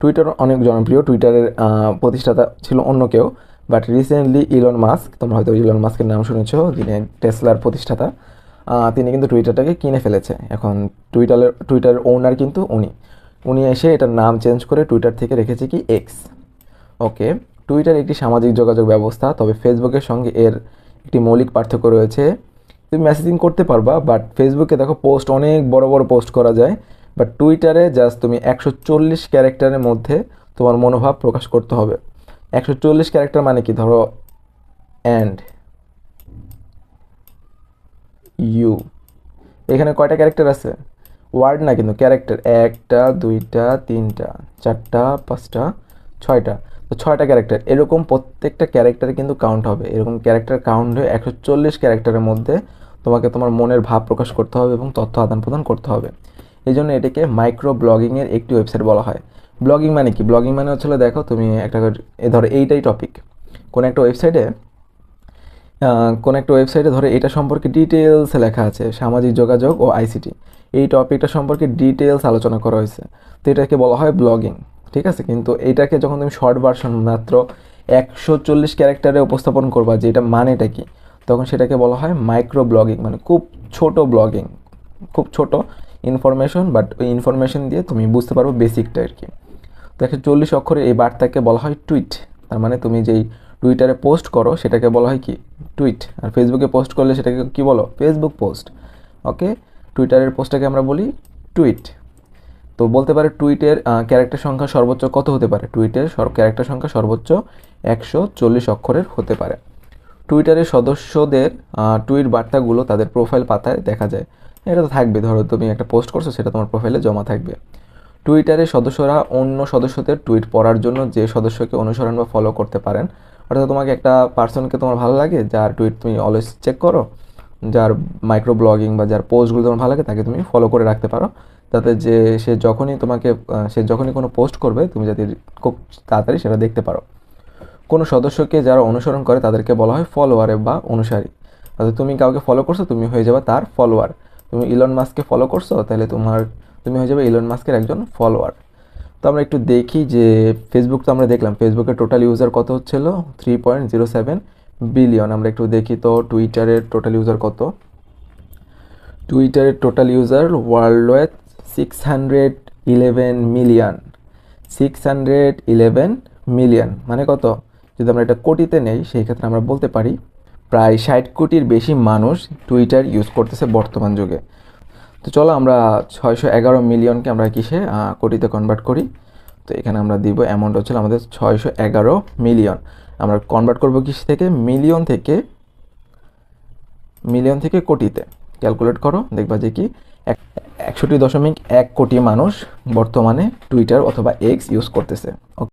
Twitter অনেক জনপ্রিয় টুইটারের প্রতিষ্ঠাতা ছিল অন্য কেউ বাট রিসেন্টলি ইলন মাস্ক তোমরা হয়তো ইলন মাস্কের নাম শুনেছো, যিনি টেসলার প্রতিষ্ঠাতা তিনি কিন্তু টুইটারটাকে কিনে ফেলেছে। এখন টুইটারের টুইটার ওনার কিন্তু উনি। উনি এসে এটার নাম চেঞ্জ করে টুইটার থেকে রেখেছে কি এক্স ওকে টুইটার একটি সামাজিক যোগাযোগ ব্যবস্থা, তবে ফেসবুকের সঙ্গে এর একটি মৌলিক পার্থক্য রয়েছে। তুমি মেসেজিং করতে পারবা বাট ফেসবুকে দেখো পোস্ট অনেক বড় বড় পোস্ট করা যায়। বাট টুইটারে জাস্ট তুমি একশো চল্লিশ ক্যারেক্টারের মধ্যে তোমার মনোভাব প্রকাশ করতে হবে। একশো চল্লিশ ক্যারেক্টার মানে কি? ধরো অ্যান্ড ইউ এখানে কয়টা ক্যারেক্টার আছে? ওয়ার্ড না কিন্তু ক্যারেক্টার একটা, দুইটা, তিনটা, চারটা, পাঁচটা, ছয়টা। তো ছয়টা ক্যারেক্টার এরকম প্রত্যেকটা ক্যারেক্টারে কিন্তু কাউন্ট হবে। এরকম ক্যারেক্টার কাউন্ট হয়ে একশো চল্লিশ ক্যারেক্টারের মধ্যে তোমাকে তোমার মনের ভাব প্রকাশ করতে হবে এবং তথ্য আদান প্রদান করতে হবে। এই জন্য এটাকে মাইক্রো ব্লগিংয়ের একটি ওয়েবসাইট বলা হয়। ব্লগিং মানে কি? ব্লগিং মানে হচ্ছে হলো দেখো, তুমি একটা এ ধরো এইটাই টপিক কোনো একটা ওয়েবসাইটে কোনো একটা ওয়েবসাইটে ধরো এটা সম্পর্কে ডিটেলসে লেখা আছে, সামাজিক যোগাযোগ ও আইসিটি এই টপিকটা সম্পর্কে ডিটেলস আলোচনা করা হয়েছে। তো এটাকে বলা হয় ব্লগিং ঠিক আছে? কিন্তু এইটাকে যখন তুমি শর্ট ভার্সন মাত্র একশো চল্লিশ ক্যারেক্টারে উপস্থাপন করবা যে এটা মানেটা কি, তখন সেটাকে বলা হয় মাইক্রো ব্লগিং মানে খুব ছোট ব্লগিং খুব ছোট ইনফরমেশন বাট ওই ইনফরমেশন দিয়ে তুমি বুঝতে পারব বেসিকটা আর কি তো একশো চল্লিশ অক্ষরে এই বার্তাকে বলা হয় টুইট তার মানে তুমি যেই টুইটারে পোস্ট করো, সেটাকে বলা হয় কি? টুইট আর ফেসবুকে পোস্ট করলে সেটাকে কি বলো? ফেসবুক পোস্ট ওকে টুইটারের পোস্টটাকে আমরা বলি টুইট তো বলতে পারে টুইটের ক্যারেক্টার সংখ্যা সর্বোচ্চ কত হতে পারে? টুইটের ক্যারেক্টার সংখ্যা সর্বোচ্চ একশো চল্লিশ অক্ষরের হতে পারে। টুইটারের সদস্যদের টুইট বার্তাগুলো তাদের প্রোফাইল পাতায় দেখা যায়। এটা তো থাকবে, ধরো তুমি একটা পোস্ট করছ, সেটা তোমার প্রোফাইলে জমা থাকবে। টুইটারের সদস্যরা অন্য সদস্যদের টুইট পড়ার জন্য যে সদস্যকে অনুসরণ বা ফলো করতে পারেন, অর্থাৎ তোমাকে একটা পার্সনকে তোমার ভালো লাগে, যার টুইট তুমি অলওয়েজ চেক করো, যার মাইক্রো ব্লগিং বা যার পোস্টগুলো তোমার ভালো লাগে, তাকে তুমি ফলো করে রাখতে পারো। যাতে যে সে যখনই তোমাকে সে যখনই কোনো পোস্ট করবে, তুমি যাতে খুব তাড়াতাড়ি সেটা দেখতে পারো। কোনো সদস্যকে যারা অনুসরণ করে, তাদেরকে বলা হয় ফলোয়ারে বা অনুসারী। অর্থাৎ তুমি কাউকে ফলো করছ, তুমি হয়ে যাবে তার ফলোয়ার তুমি ইলন মাস্ককে ফলো করছ, তাহলে তোমার, তুমি হয়ে যাবে ইলন মাস্কের একজন ফলোয়ার তো আমরা একটু দেখি যে ফেসবুক তো আমরা দেখলাম ফেসবুকের টোটাল ইউজার কত হচ্ছিল? Three point zero seven billion আমরা একটু দেখি তো টুইটারের টোটাল ইউজার কত? টুইটারের total user worldwide six hundred eleven million six hundred eleven million মানে কত? যদি আমরা এটা কোটিতে নেই, সেই ক্ষেত্রে আমরা বলতে পারি প্রায় ষাট কোটির বেশি মানুষ টুইটার ইউজ করতেছে বর্তমান যুগে। তো চলো আমরা ছয়শো এগারো মিলিয়নকে আমরা কিসে কোটিতে কনভার্ট করি। তো এখানে আমরা দিব অ্যামাউন্ট হচ্ছে আমাদের ছয়শো এগারো মিলিয়ন। আমরা কনভার্ট করব কিস থেকে? মিলিয়ন থেকে মিলিয়ন থেকে কোটিতে। ক্যালকুলেট করো, দেখবা যে কি, এক- একষট্টি দশমিক এক কোটি মানুষ বর্তমানে টুইটার অথবা এক্স ইউজ করতেছে।